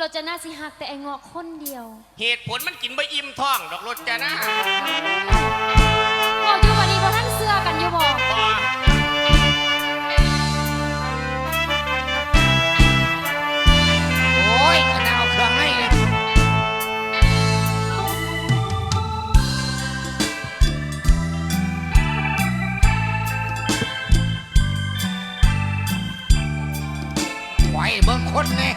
รถจะน่าสิหักแต่ไอ้เงาะคนเดียวเหตุผลมันกินใบอิ่มท้องดอกรถจะนะบอกอยู่วันนี้พอท่านเสื้อกันอยู่บอกพอโอ้ยกระนาวเครื่องให้เลยไว้เบิ่งคนเนี่ย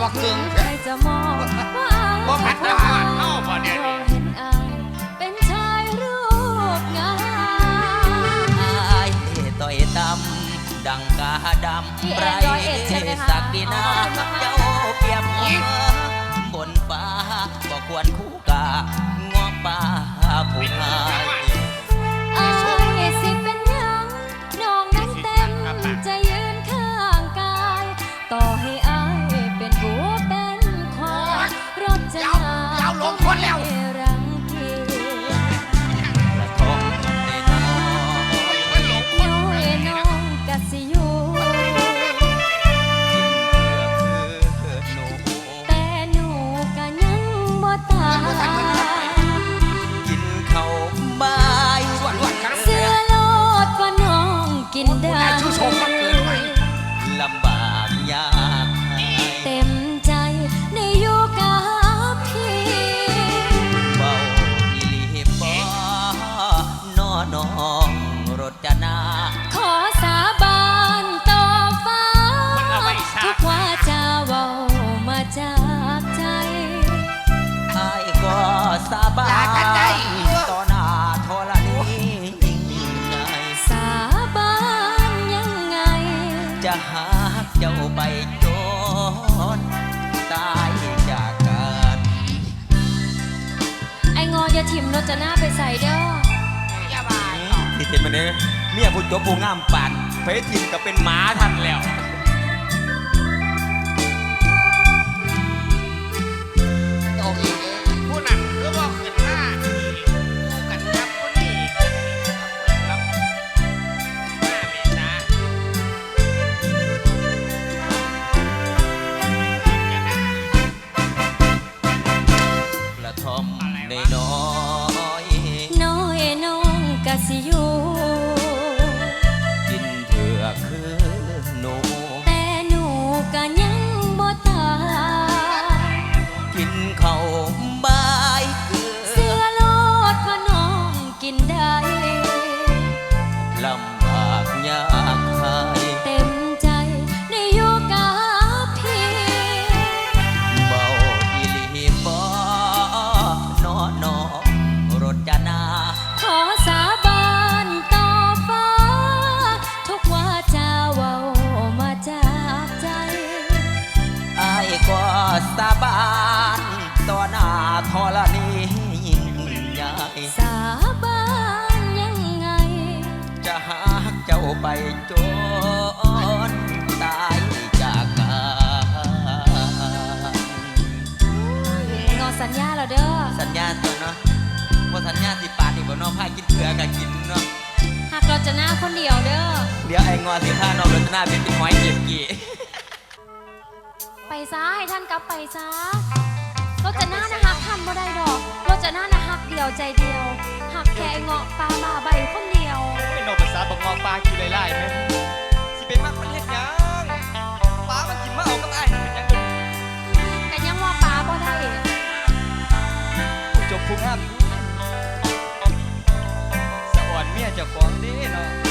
บอกถึงใครจะมองว่าอายบ่แม่นทหารเอ้าบ่เดี๋ยวมนี้องเห็นอายเป็นชายรูปงามอายต่อยตำดังกาดำไรสักดินาเจ้าเปรียบเหมือนบนฟ้าบ่ควรคู่กางอป่าผู้หาย จะหาเจ้าไปจนตายจากกันไอ้งออย่าถิ่มรถจะหน้าไปใส่เด้ออย่ามาที่เห็นมาเด้อเมียผู้จบผู้งามปันเพชรทิมก็เป็นหมาทันแล้ว สัญญาแล้วเด้อ สัญญาตัวเนาะว่าสัญญาสิปานอีกบ่เน้องพากินเผือกับกินเนาะ หากเราจะหน้าคนเดียวเด้อ เดี๋ยวไอ้งอสิพาน้องรจนาเป็นเป็นหอยเก็บกี่ไปซะให้ท่านกลับไปซะเราจะหน้านะฮักท่านบ่ได้ดอกเราจะหน้านะฮักเดียวใจเดียว หักแค่ไอ้เงาะปลาบาใบคนเดียว เป็นโนภาษาบอกงอปลากินไล่ๆไหมสิเป็นมากมันเฮ็ดหยัง ครับสะอ่อนเมียจะของดีเนาะ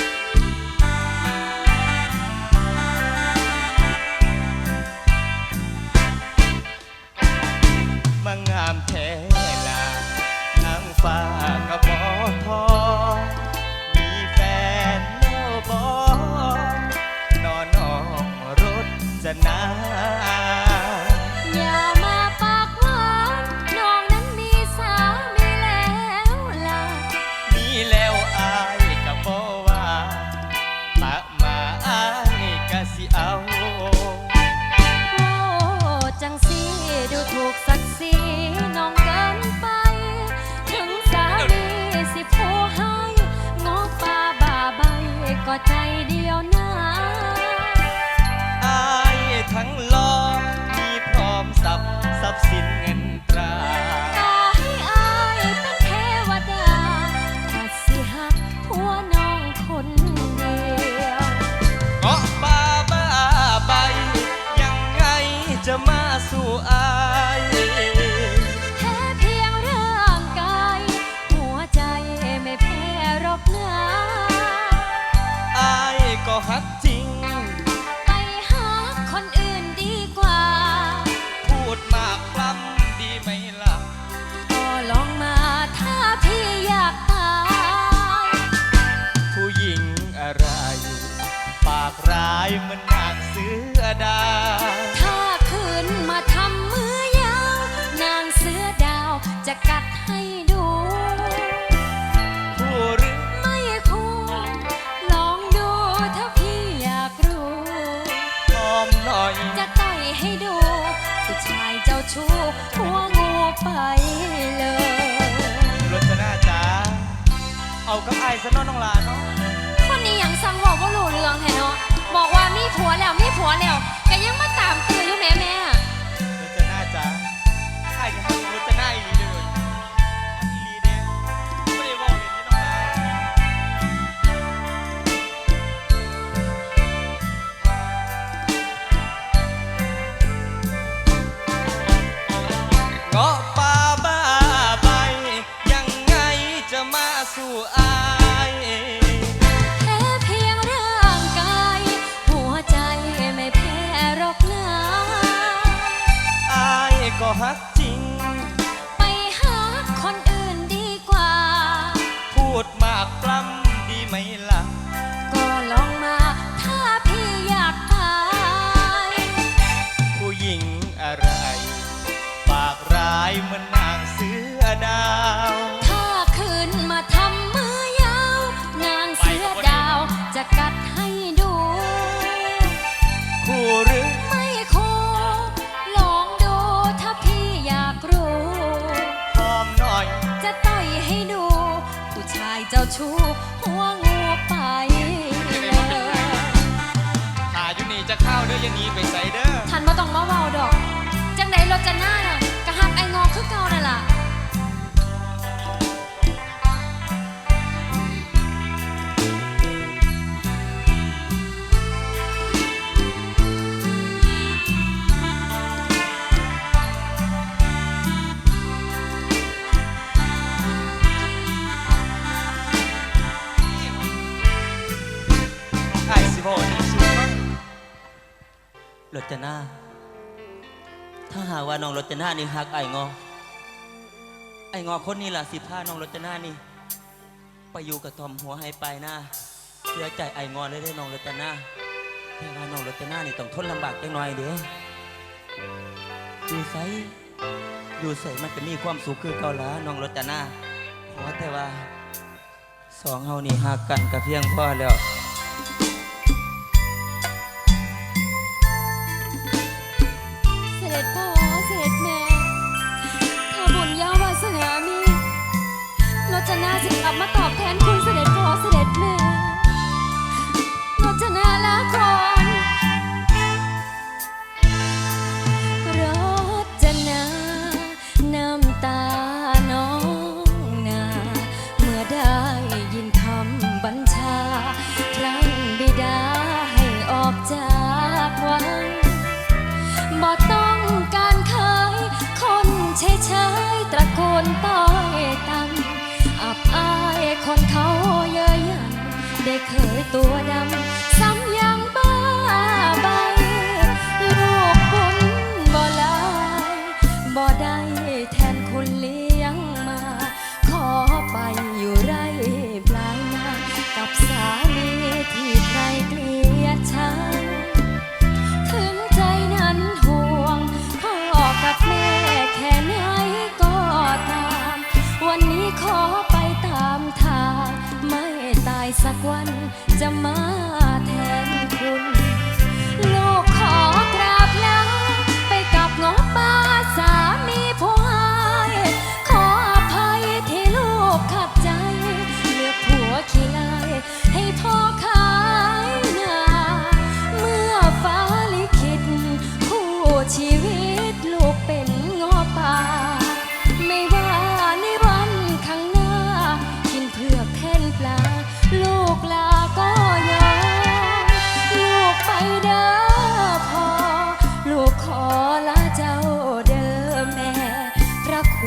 ใจเดียวนะอายทั้งายเหมันนางเสือดาวถ้าคืนมาทำมือยาว นางเสือดาวจะกัดให้ดู ผู้หรือไม่คู่ลองดูถ้าพี่อยากรู้หอมหน่อย จะต่อยให้ดู ผู้ชายเจ้าชู้หัวงูไปเลย รจนาจ๋าเอากับไอ้ายซะเน้องน้องหลาเนาะ คนนี้ยังสั่งบอกว่ารู้เรืองแฮะเนาะ บอกว่ามีผัวแล้วมีผัวแล้วก็ยังมาตามตืออยู่แม่แม่รจนาจ้าไอ้ายจะทำรจนาอีกเด้อ ชูหัวงูไปเลยหาอยู่นี่จะเข้าเด้ออย่าหนีไปใส่เด้อ ทันมาต้องมาเว้าดอก จังไดรถจะหน้าน่ะกะหักไอ้งอคือเก่านั่นล่ะ ว่าน้องรจนานี่ฮักไอ้งอ ไอ้งอคนนี้ล่ะสิพาน้องรจนานี่ ไปอยู่กับทอมหัวให้ไปหน้าเสียใจไอ้งอเลยได้น้องรจนาแต่ว่าน้องรจนานี่ต้องทนลำบากจังหน่อยเด้ออยู่ไสอยู่ใส่มันจะมีความสุขคือเก่าละน้องรจนาขอแต่ว่าสองเฮานี่ฮักกันก็เพียงพ่อแล้ว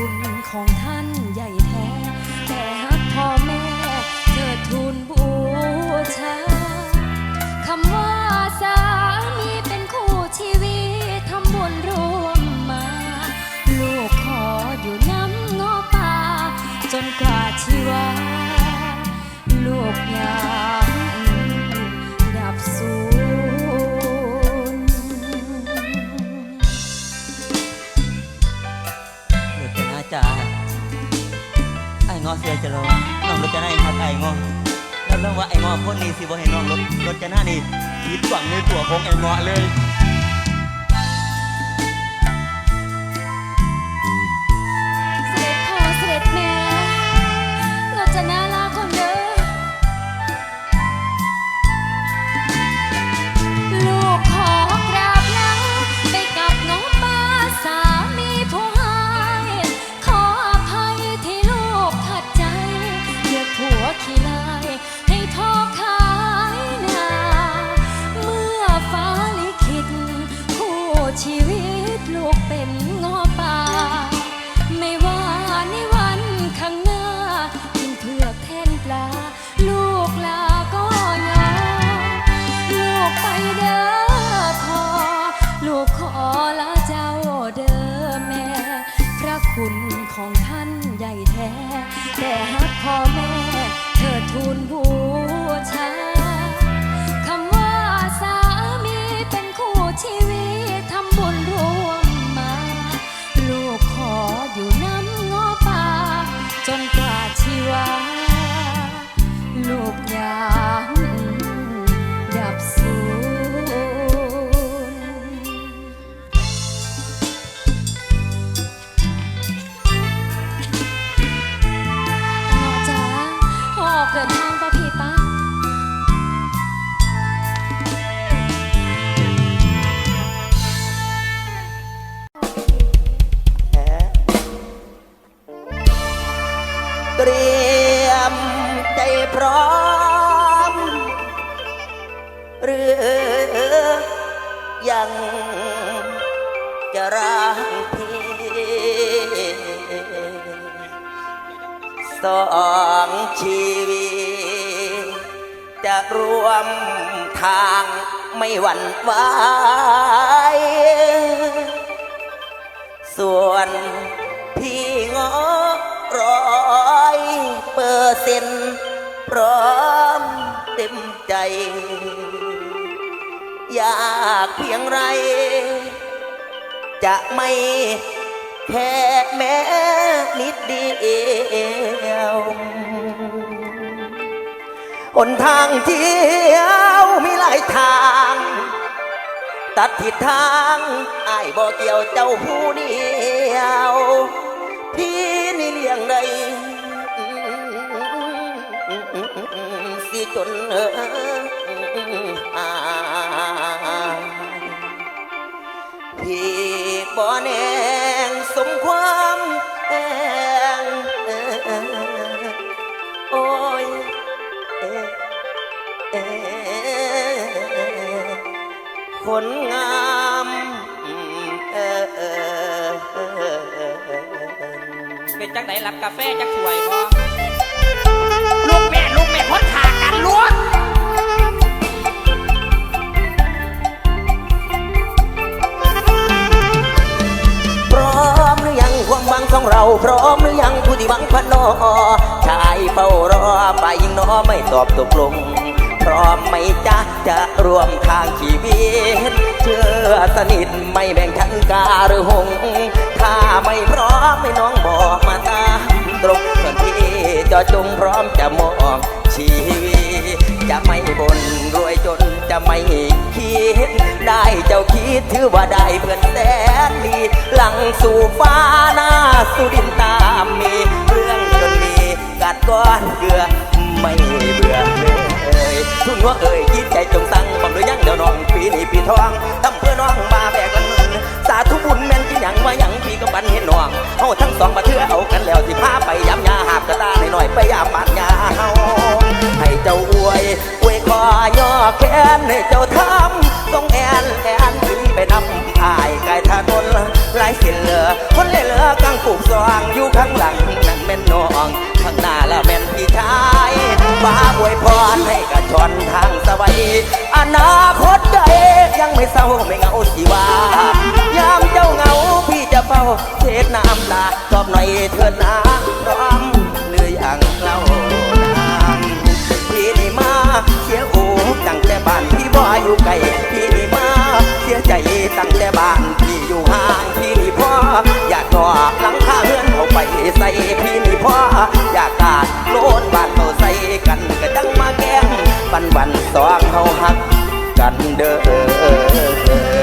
คุณของท่านใหญ่แท้แต่หักพ่อแม่เธอทูลบูชาคำว่าสามีเป็นคู่ชีวิตทำบุญรวมมา ลูกขออยู่น้ำงอป่า จนกว่าชีวา ลูกยา จ๋าไอ้งอเสียจะรอน้องรถจะได้ครับไอ้งอแล้วเรื่องว่าไอ้งอพ่นนี่สิบ่ให็นน้องรถรถจะหน้านี่ผิดหวังในตัวของไอ้งอเลย พ่อแม่ จะรวมทางไม่หวั่นไหวส่วนพี่งอร้อยเปอร์เซ็นต์พร้อมเต็มใจ อยากเพียงไร จะไม่แค่แม้นิดเดียว หนทางเที่ยวมีหลายทาง ตัดทิศทางไอ้ายบ่เกี่ยวเจ้าผู้เดียว พี่นี่เลี้ยงได้สิจนเออายพี่บ่แนงสมความแองโอ้ยเอ๊ะเอ๊ะ คนงามเป็นจังไหนรับกาแฟจักสวยบ่ลูกแม่ ลูกแม่คนขากันล้วน วังของเราพร้อมหรือยังผู้ที่หวังพันนอชายเฝ้ารอฝ่ายหญิงนอไม่ตอบตกลง พร้อมไหมจ๊ะจะรวมทางชีวิต เชื่อสนิทไม่แบ่งชั้นกาหรือหง ถ้าไม่พร้อมให้น้องบอกมาตามตรงส่วนพี่จะจงพร้อมจะมองชีวิตจะไม่บนรวยจน จะไม่คิด ได้เจ้าคิดถือว่าได้เพื่อนแสนดีหลังสู่ฟ้าหน้าสู่ดินตามมีเรื่องจนมีกัดก้อนเกลือไม่เบื่อเลยทุนว่าเอ่ยคิดใจจงสั่งบังโดยยังเดี๋ยวน้องปีนี้ปีทองทำเพื่อน้องมาแบกกันเงินสาธุบุญแม่นที่หยังว่าหยังพี่กับบันเห็นน้องเฮาทั้งสองมาเทื่อเอากันแล้วสิพาไปยามยาหาบกระตาหน่อยๆไปยามบานยาเฮาให้เจ้าอวย อวยคอย่อแขนให้เจ้าทำต้องแอนแอนขึ้นไปนำพายกายทานนหลายเส้นเหลือ คนเลเหลือกังปูกสว่างอยู่ข้างหลังนั่นแม่นน้องข้างหน้าละแม่นพี่ชายฟ้าอวยพรให้กระชอนทางสวัยอนาคตใจยังไม่เศร้าไม่เหงาสิว่ายามเจ้าเหงาพี่จะเฝ้าเช็ดน้ำตาตอบหน่อยเถิดนะ ตั้งแต่บ้านที่อยู่ห่างที่นี่พ่ออยากก่อหลังคาเฮือนเอาไปใส่พี่นี่พ่ออยากขาดโลดบ้านเขาใส่กันก็จังมาแก้มบันบันสองเขาหักกันเด้อ